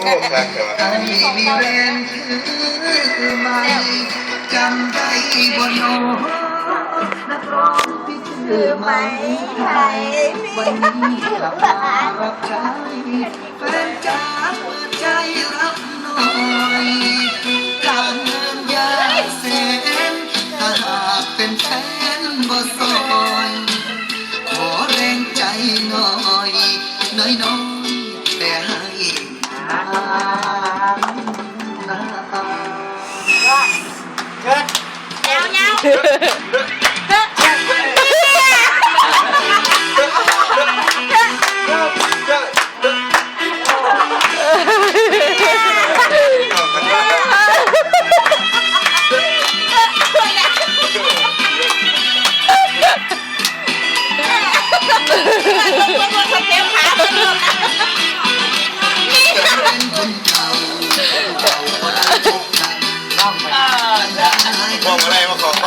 โอ้ครับคไม่มีเวรคือไมจำได้บนโนนักร้องที่ชื่อไหมไทยวันนี้กลับมารับใช้แฟนจ้า แต่ให้น้ำน้ำ เกิดยาวยาว ลึก มองอะไรมาขอไ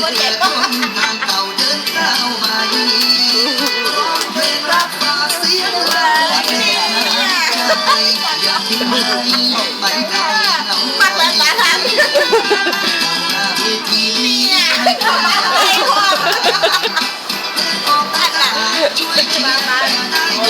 เพื่อนคนทางเก่าเดินก็ช่เพลรักฝากเสียงลาแลอยางกไปไกลเราไปหน้าเวทีนี้ให้ได้กัน